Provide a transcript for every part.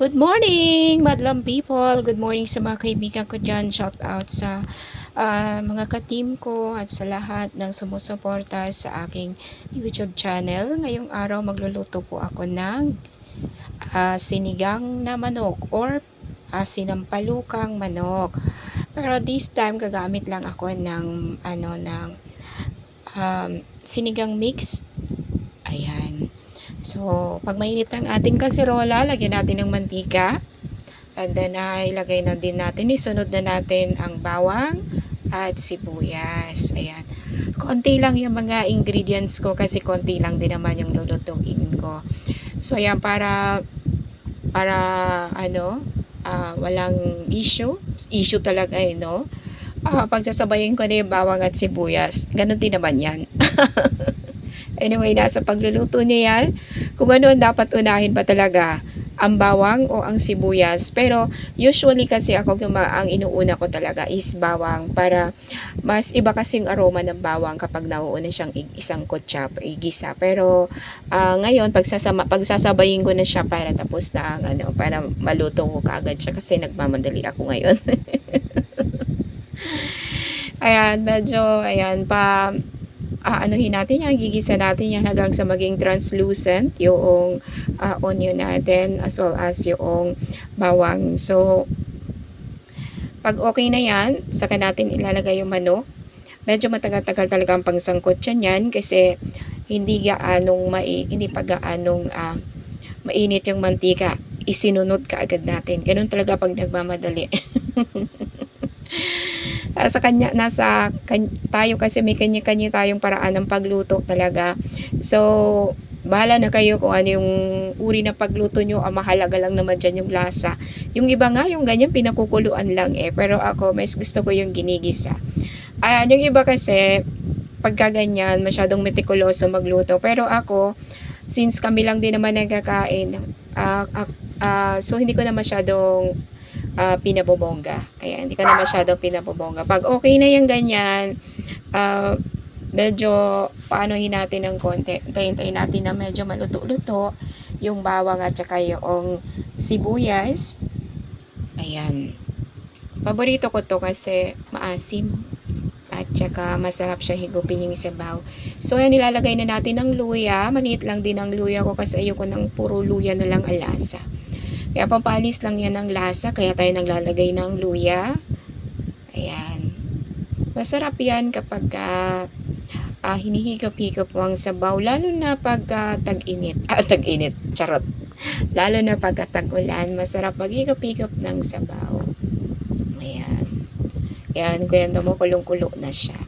Good morning, madlang people. Good morning sa mga kaibigan ko dyan. Shout out sa ah, mga ka-team ko at sa lahat ng sumusuporta sa aking YouTube channel. Ngayong araw magluluto po ako ng ah, sinigang na manok or ah, sinampalukang manok. Pero this time gagamit lang ako ng ano ng um, sinigang mix. So, pag mainit ang ating kaserola, lagyan natin ng mantika. And then, ay ilagay na din natin, isunod na natin ang bawang at sibuyas. Ayan. Konti lang yung mga ingredients ko kasi konti lang din naman yung lulutuin ko. So, ayan, para, para, ano, ah, walang issue. Issue talaga eh, no? Ah, pagsasabayin ko na yung bawang at sibuyas. Ganon din naman yan. Anyway, nasa pagluluto niya yan. Kung ano ang dapat unahin ba talaga, ang bawang o ang sibuyas. Pero usually kasi ako ang inuuna ko talaga is bawang para mas iba kasing aroma ng bawang kapag nauuna siyang isang kutsa, igisa. Pero ah, ngayon pagsasama pagsasabayin ko na siya para tapos na ang ano, para maluto ko kaagad siya kasi nagmamadali ako ngayon. ayan, medyo ayan pa aanuhin natin yan, gigisa natin yan hanggang sa maging translucent yung ah, onion natin as well as yung bawang. So, pag okay na yan, saka natin ilalagay yung manok. Medyo matagal-tagal talaga ang pangsangkot yan kasi hindi gaanong mai, hindi pa gaanong ah, mainit yung mantika. Isinunod ka agad natin. Ganun talaga pag nagmamadali. Ah, sa kanya nasa kan- tayo kasi may kanya-kanya tayong paraan ng pagluto talaga. So, bahala na kayo kung ano yung uri ng pagluto nyo. Ang mahalaga lang naman dyan yung lasa. Yung iba nga, yung ganyan, pinakukuluan lang eh. Pero ako, mas gusto ko yung ginigisa. Ayan, yung iba kasi, pagka ganyan, masyadong metikuloso magluto. Pero ako, since kami lang din naman nagkakain, ah, ah, ah, so hindi ko na masyadong ah, pinabobongga. Ayan, hindi ko na masyadong pinabobongga. Pag okay na yung ganyan, ah, medyo paanohin natin ng konti. Tayin-tayin natin na medyo maluto-luto yung bawang at saka yung sibuyas. Ayan. Paborito ko to kasi maasim at saka masarap siya higupin yung sabaw. So, ayan, nilalagay na natin ng luya. Maliit lang din ang luya ko kasi ayoko ng puro luya na lang alasa. Kaya pampalis lang yan ng lasa, kaya tayo naglalagay ng luya. Ayan. Masarap yan kapag ah, ah, hinihigop-higop mo ang sabaw, lalo na pag ah, tag-init. Ah, tag-init, charot. Lalo na pag tag-ulan, masarap maghigop-higop ng sabaw. Ayan. Ayan, kwento mo, kulong-kulo na siya.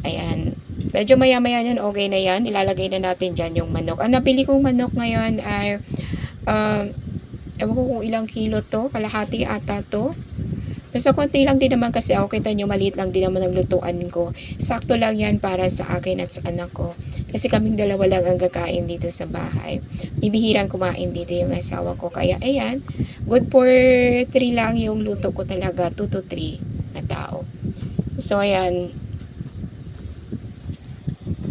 Ayan. Medyo maya-maya yan, okay na yan. Ilalagay na natin dyan yung manok. Ang napili kong manok ngayon ay um, ewan ko kung ilang kilo to, kalahati ata to. Basta konti lang din naman kasi ako, kita nyo, maliit lang din naman ang lutuan ko. Sakto lang yan para sa akin at sa anak ko. Kasi kaming dalawa lang ang kakain dito sa bahay. Ibihirang kumain dito yung asawa ko. Kaya ayan, good for 3 lang yung luto ko talaga, 2 to 3 na tao. So ayan,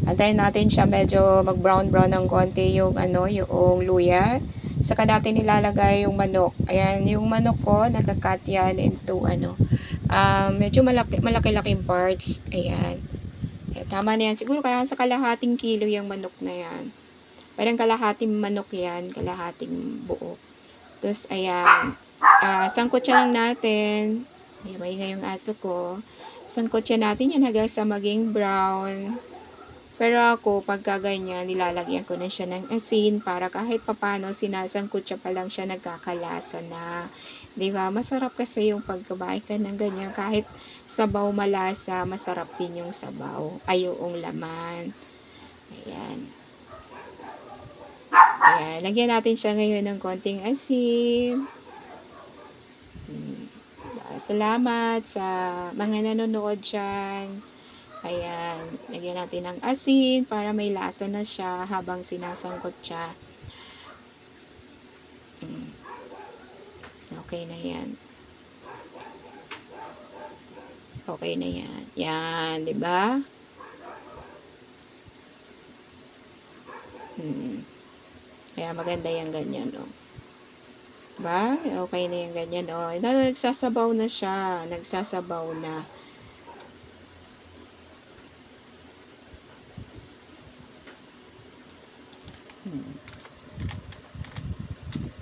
Antayin natin siya medyo mag-brown-brown ng konti yung ano, yung luya. Saka natin nilalagay yung manok. Ayan, yung manok ko, nagka-cut yan into ano, um, medyo malaki, malaki-laking parts. Ayan. Ayan. Tama na yan. Siguro kaya sa kalahating kilo yung manok na yan. Parang kalahating manok yan, kalahating buo. Tapos, ayan. Uh, sangkot siya lang natin. Ayan, maingay yung aso ko. Sangkot natin yan hanggang sa maging brown. Pero ako, pagka ganyan, nilalagyan ko na siya ng asin para kahit papano sinasangkot siya pa lang siya nagkakalasa na. ba Masarap kasi yung pagkabahay ka ng ganyan. Kahit sabaw malasa, masarap din yung sabaw. Ay, laman. Ayan. Ayan. Lagyan natin siya ngayon ng konting asin. Hmm. Salamat sa mga nanonood dyan. Ayan, lagyan natin ng asin para may lasa na siya habang sinasangkot siya. Mm. Okay na yan. Okay na yan. Yan, di ba? Hmm. Kaya maganda yung ganyan, no? Ba? Okay na yung ganyan. Oh, na nagsasabaw na siya. Nagsasabaw na.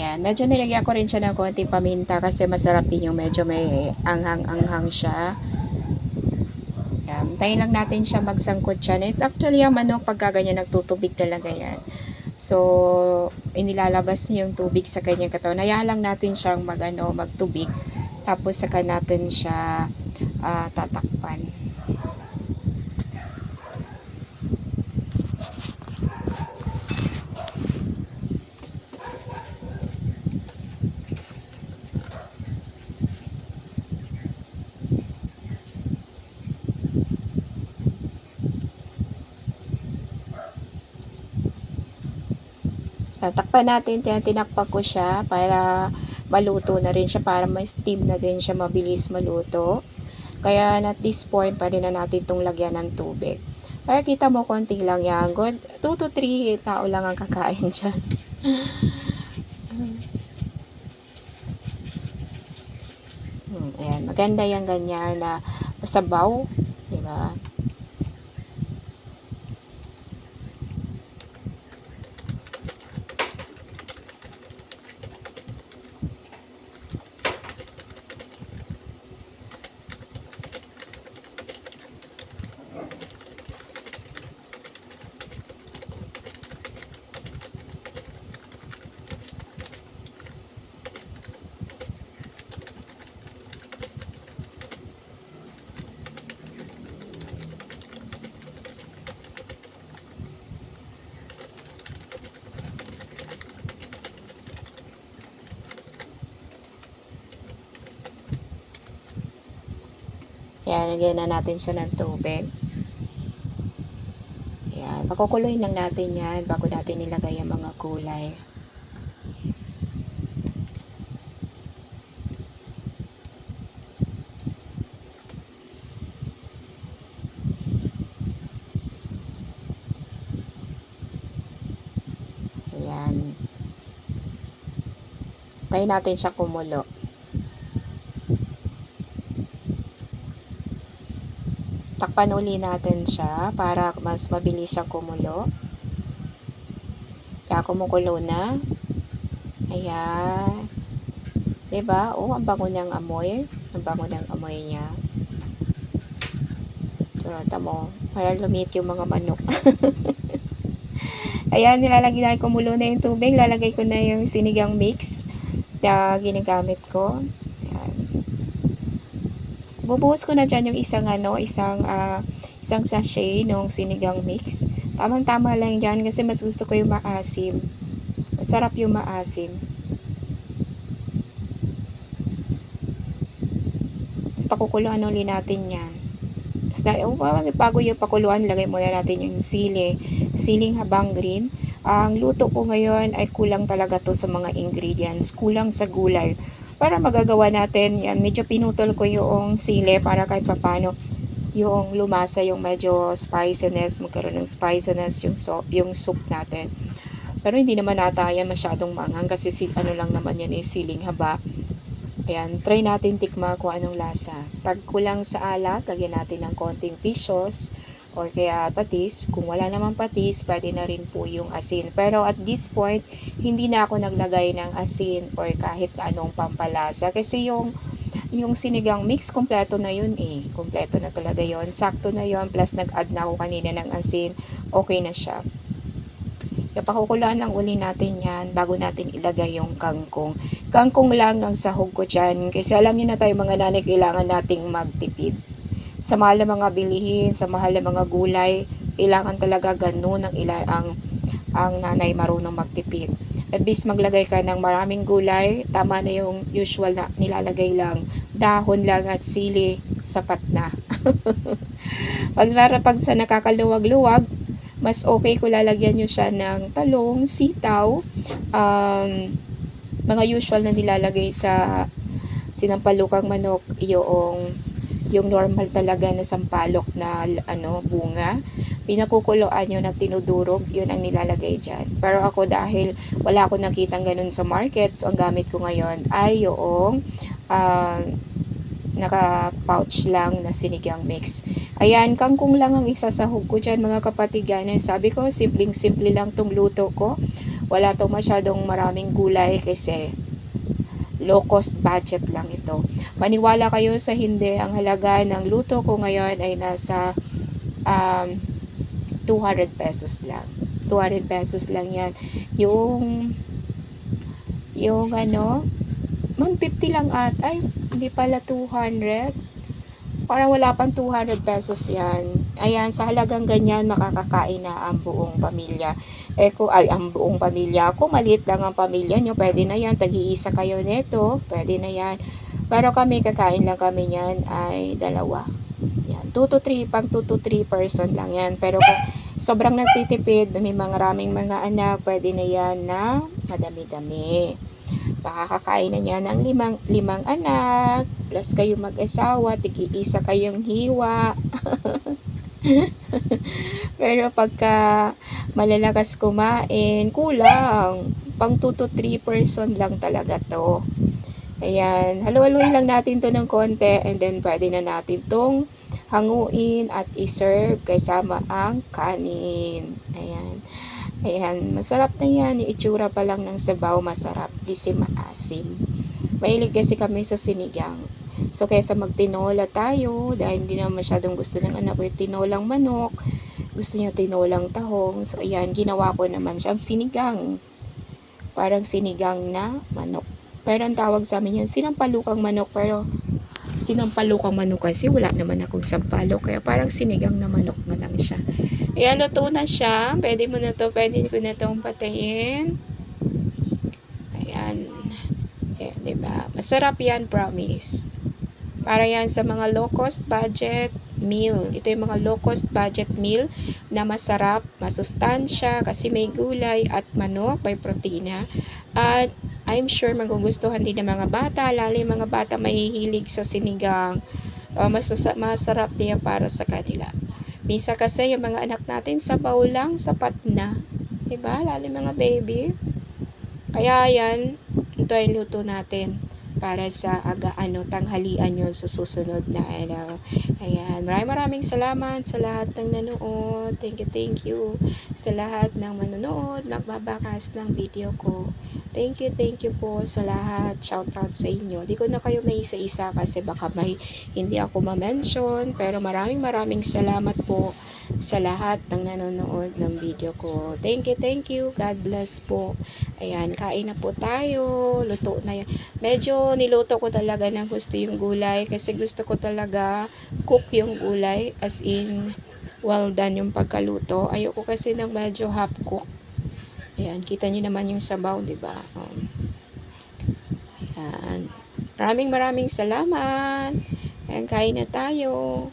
Ayan, medyo nilagyan ko rin siya ng konting paminta kasi masarap din yung medyo may anghang-anghang siya. Ayan, tayo lang natin siya magsangkot siya. And actually, yung manok pagka ganyan nagtutubig talaga yan. So, inilalabas niya yung tubig sa kanyang katawan. Hayaan lang natin siyang mag, ano, magtubig. Tapos saka natin siya ah, tatakpan. Tatakpan natin, tin- tinakpan ko siya para maluto na rin siya, para may steam na din siya, mabilis maluto. Kaya at this point, pwede na natin itong lagyan ng tubig. Para kita mo, konti lang yan. Good, 2 to 3 tao lang ang kakain dyan. Hmm, ayan, maganda yung ganyan na masabaw, di ba? Ayan, lagyan na natin siya ng tubig. Ayan, pakukuloyin lang natin yan bago natin nilagay ang mga gulay. Ayan. Tayo natin siya kumulo. Takpan uli natin siya para mas mabilis siyang kumulo. Kaya kumukulo na. Ayan. 'Di ba? Oh, ang bango niyang amoy. Ang bango ng amoy niya. So, tamo, para lumit yung mga manok. Ayan, nilalagay na kumulo na yung tubig. Lalagay ko na yung sinigang mix na ginagamit ko. Bubuhos ko na dyan yung isang ano, isang ah, isang sachet ng sinigang mix. Tamang-tama lang yan kasi mas gusto ko yung maasim. Masarap yung maasim. Tapos pakukuluan ulit natin yan. Tapos oh, bago yung pakuluan, lagay muna natin yung sili. Siling habang green. Ang luto ko ngayon ay kulang talaga to sa mga ingredients. Kulang sa gulay. Para magagawa natin yan, medyo pinutol ko yung sili para kahit papano yung lumasa yung medyo spiciness, magkaroon ng spiciness yung, so, yung soup natin. Pero hindi naman nata yan masyadong manghang kasi si, ano lang naman yan eh, siling haba. Ayan, try natin tikma kung anong lasa. Pag kulang sa alat, lagyan natin ng konting sauce or kaya patis. Kung wala naman patis, pwede na rin po yung asin. Pero at this point, hindi na ako naglagay ng asin or kahit anong pampalasa. Kasi yung yung sinigang mix, kompleto na yun eh. Kompleto na talaga yon Sakto na yon Plus nag-add na ako kanina ng asin. Okay na siya. Pakukulaan lang uli natin yan bago natin ilagay yung kangkong. Kangkong lang ang sahog ko dyan. Kasi alam niyo na tayo mga nanay, kailangan nating magtipid. Sa mahal na mga bilihin, sa mahal na mga gulay, kailangan talaga ganun ang ila ang ang nanay marunong magtipid. Imbis maglagay ka ng maraming gulay, tama na yung usual na nilalagay lang. Dahon lang at sili, sapat na. pag narapag sa nakakaluwag-luwag, mas okay kung lalagyan nyo siya ng talong, sitaw, um, mga usual na nilalagay sa sinampalukang manok, yung yung normal talaga na sampalok na ano bunga. Pinakukuloan yun at tinudurog yun ang nilalagay dyan. Pero ako dahil wala ako nakitang ganun sa market so ang gamit ko ngayon ay yung um, naka pouch lang na sinigang mix. Ayan kangkong lang ang isasahog ko dyan mga kapatid yan sabi ko simpleng simple lang tong luto ko. Wala tong masyadong maraming gulay kasi low cost budget lang ito. Maniwala kayo sa hindi, ang halaga ng luto ko ngayon ay nasa um, 200 pesos lang. 200 pesos lang yan. Yung yung ano 150 lang at ay hindi pala 200 parang wala pang 200 pesos yan. Ayan, sa halagang ganyan, makakakain na ang buong pamilya. Eh, kung, ay, ang buong pamilya. Kung maliit lang ang pamilya nyo, pwede na yan. Tag-iisa kayo neto, pwede na yan. Pero kami, kakain lang kami yan ay dalawa. Yan, 2 to 3, pang 2 to 3 person lang yan. Pero kung sobrang nagtitipid, may mga raming mga anak, pwede na yan na madami-dami. Pakakakain na niya ng limang, limang anak, plus kayo mag-asawa, tig-iisa kayong hiwa. Pero pagka malalakas kumain, kulang. Pang 2 to 3 person lang talaga to. Ayan, halu-haluin lang natin to ng konti and then pwede na natin tong hanguin at iserve kasama ang kanin. Ayan. Ayan, masarap na yan. Itsura pa lang ng sabaw, masarap. Kasi maasim. Mahilig kasi kami sa sinigang. So, kaysa magtinola tayo, dahil hindi na masyadong gusto ng anak ko yung tinolang manok, gusto niya tinolang tahong. So, ayan, ginawa ko naman siyang sinigang. Parang sinigang na manok. Pero ang tawag sa amin yun, sinampalukang manok. Pero, sinampalukang manok kasi wala naman akong sampalok. Kaya parang sinigang na manok na lang siya. Ayan, luto na siya. Pwede mo na to, pwede ko na itong patayin. Ayan. Ayan, diba? Masarap yan, promise. Para yan sa mga low cost budget meal. Ito yung mga low cost budget meal na masarap, masustansya kasi may gulay at manok, may protina. At I'm sure magugustuhan din ng mga bata, lalo mga bata mahihilig sa sinigang. Uh, masasa- masarap din para sa kanila. Misa kasi yung mga anak natin sa lang, sapat na. Diba? Lalo mga baby. Kaya yan, ito ay luto natin para sa aga ano tanghalian yon sa susunod na araw. Ayan, maraming maraming salamat sa lahat ng nanood. Thank you, thank you sa lahat ng manonood, magbabakas ng video ko. Thank you, thank you po sa lahat. Shout out sa inyo. Di ko na kayo may isa-isa kasi baka may hindi ako ma-mention. Pero maraming maraming salamat po sa lahat ng nanonood ng video ko. Thank you, thank you. God bless po. Ayan, kain na po tayo. Luto na yan. Medyo niluto ko talaga ng gusto yung gulay kasi gusto ko talaga cook yung gulay as in well done yung pagkaluto. Ayoko kasi ng medyo half cook. Ayan, kita niyo naman yung sabaw, di ba? Um, ayan. Maraming maraming salamat. Ayan, kain na tayo.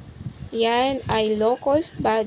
Yan ay low cost budget.